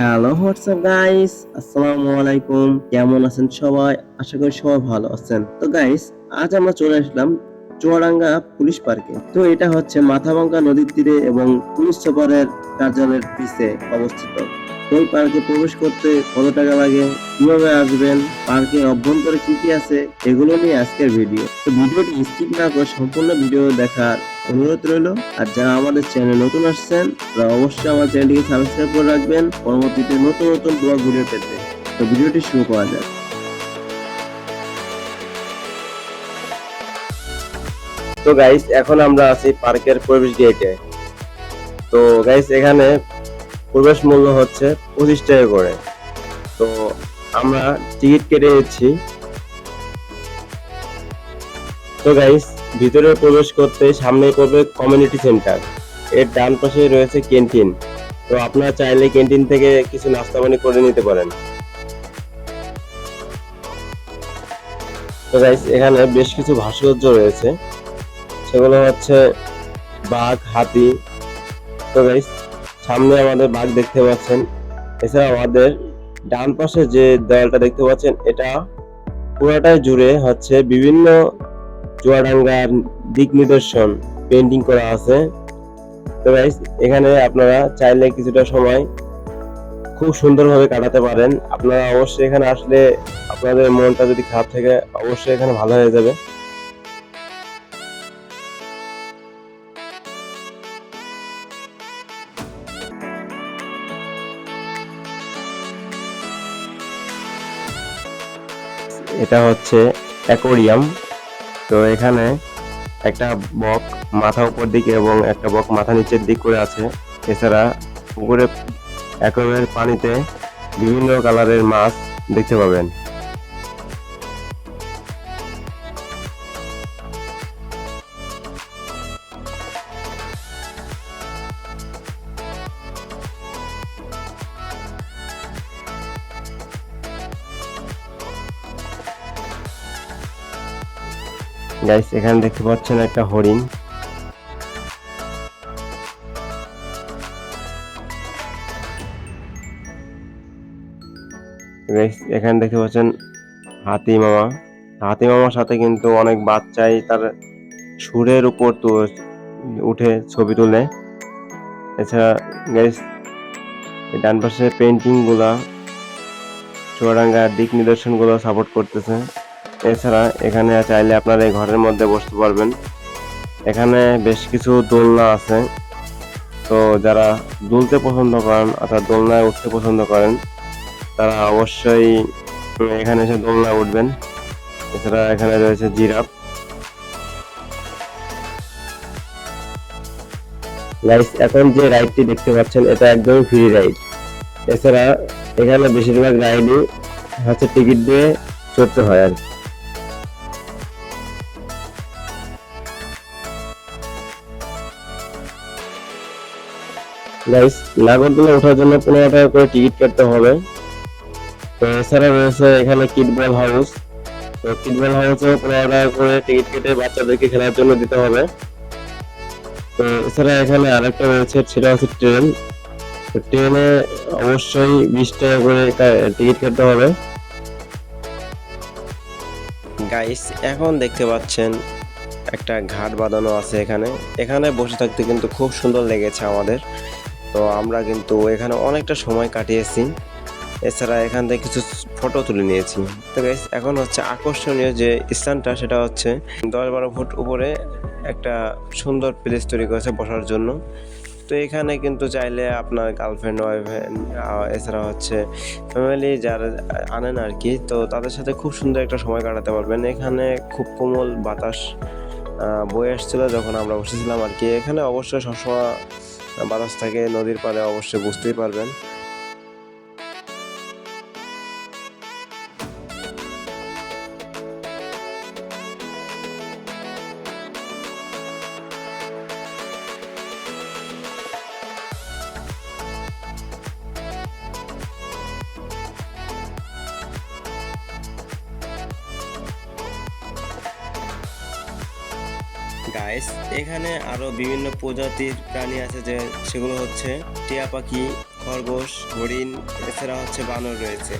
Hello WhatsApp guys আসসালামু আলাইকুম কেমন আছেন সবাই? আশা করি সবাই ভালো আছেন। তো গাইস আজ আমরা চলে আসলাম চুয়াডাঙ্গা পুলিশ পার্কে। তো, এটা হচ্ছে মাথাভাঙ্গা নদীর তীরে এবং পুলিশ সুপারের কার্যালয়ের পিছে অবস্থিত। এই পার্কে প্রবেশ করতে কত টাকা লাগে, কীভাবে আসবেন পার্কের অভ্যন্তরে কি কি আছে, এগুলো নিয়ে আজকের ভিডিও। তো ভিডিওটি স্কিপ না করে সম্পূর্ণ ভিডিও দেখার অনুরোধ রইল। আর যারা আমাদের চ্যানেলে নতুন আসছেন, তারা অবশ্যই আমার চ্যানেলটিকে সাবস্ক্রাইব করে রাখবেন। পরবর্তীতে নতুন নতুন ব্লগ ভিডিও পেতে। তো ভিডিওটি শুরু করা যাক। তো গাইস এখন আমরা আছি পার্কের প্রবেশ গেটে তো গাইস এখানে প্রবেশ মূল্য হচ্ছে পঁচিশ টাকা করে। তো আমরা টিকিট কেটে নিচ্ছি। তো গাইস ভিতরে প্রবেশ করতে সামনে পড়বে কমিউনিটি সেন্টার এর ডান পাশে রয়েছে ক্যান্টিন তো আপনারা চাইলে ক্যান্টিন থেকে কিছু নাস্তা পানি করে নিতে পারেন। তো গাইস এখানে বেশ কিছু ভাস্কর্য রয়েছে। সেগুলো হচ্ছে বাঘ, হাতি। তো গাইস সামনে আমাদের বাঘ দেখতে পাচ্ছেন। এছাড়া আমাদের ডান পাশে যে দেওয়ালটা দেখতে পাচ্ছেন, এটা পুরোটাই জুড়ে হচ্ছে বিভিন্ন চুয়াডাঙ্গার দিক নিদর্শন পেন্টিং করা আছে। তো গাইস এখানে আপনারা চাইলে কিছুটা সময় খুব সুন্দরভাবে কাটাতে পারেন। আপনারা অবশ্যই এখানে আসলে আপনাদের মনটা যদি খারাপ থাকে, অবশ্যই এখানে ভালো হয়ে যাবে। এটা হচ্ছে অ্যাকোরিয়াম। তো এখানে একটা বক মাথা উপর দিকে এবং একটা বক মাথা নিচের দিক করে আছে। এছাড়া পুকুরে অ্যাকোরিয়ামের পানিতে বিভিন্ন কালারের মাছ দেখতে পাবেন। গাইস এখানে দেখতে পাচ্ছেন একটা হরিণ। এখানে দেখতে পাচ্ছেন হাতি মামা। হাতি মামার সাথে কিন্তু অনেক বাচ্চাই তার সুরের উপর তো উঠে ছবি তোলে। এছাড়া গাইস ডান পাশে পেন্টিংগুলা, চুয়াডাঙ্গার দিক নিদর্শনগুলো সাপোর্ট করতেছে। এছাড়া এখানে চাইলে আপনারা এই ঘরের মধ্যে বসতে পারবেন। এখানে বেশ কিছু দোলনা আছে। তো যারা দুলতে পছন্দ করেন অর্থাৎ দোলনায় উঠতে পছন্দ করেন, তারা অবশ্যই এখানে এসে দোলনায় উঠবেন। এছাড়া এখানে রয়েছে জিরাফ। এখন যে রাইডটি দেখতে পাচ্ছেন, এটা একদমই ফ্রি রাইড এছাড়া এখানে বেশিরভাগ রাইডই হচ্ছে টিকিট দিয়ে চড়তে হয় আর কি। গাইস নাগরদোলা ওঠার জন্য পনেরো টাকা করে টিকিট কাটতে হবে। তো এছাড়া রয়েছে এখানে কিডবল হাউস তো কিডবল হাউসে পনেরো টাকা করে টিকিট কেটে বাচ্চাদেরকে খেলার জন্য দিতে হবে। তো এছাড়া এখানে আরেকটা রয়েছে, সেটা হচ্ছে ট্রেন ট্রেনে অবশ্যই বিশ টাকা করে টিকিট কাটতে হবে। গাইস এখন দেখতে পাচ্ছেন একটা ঘাট বাঁধানো আছে এখানে। এখানে বসে থাকতে কিন্তু খুব সুন্দর লেগেছে আমাদের। তো আমরা কিন্তু এখানে অনেকটা সময় কাটিয়েছি। এছাড়া এখান থেকে কিছু ফটো তুলে নিয়েছি। তো এখন হচ্ছে আকর্ষণীয় যে স্থানটা, সেটা হচ্ছে দশ বারো ফুট উপরে একটা সুন্দর প্লেস তৈরি করেছে বসার জন্য। তো এখানে কিন্তু চাইলে আপনার গার্লফ্রেন্ড ওয়াইফ্রেন্ড এছাড়া হচ্ছে ফ্যামিলি যারা আনেন আর কি তো তাদের সাথে খুব সুন্দর একটা সময় কাটাতে পারবেন। এখানে খুব কোমল বাতাস বয়ে আসছিল যখন আমরা বসেছিলাম আর কি এখানে অবশ্যই সবসময় বাতাস থাকে নদীর পাড়ে অবশ্যই বুঝতেই পারবেন। গাইস এখানে আরও বিভিন্ন প্রজাতির প্রাণী আছে যে সেগুলো হচ্ছে টিয়া পাখি, খরগোশ, হরিণ, এছাড়া হচ্ছে বানর রয়েছে।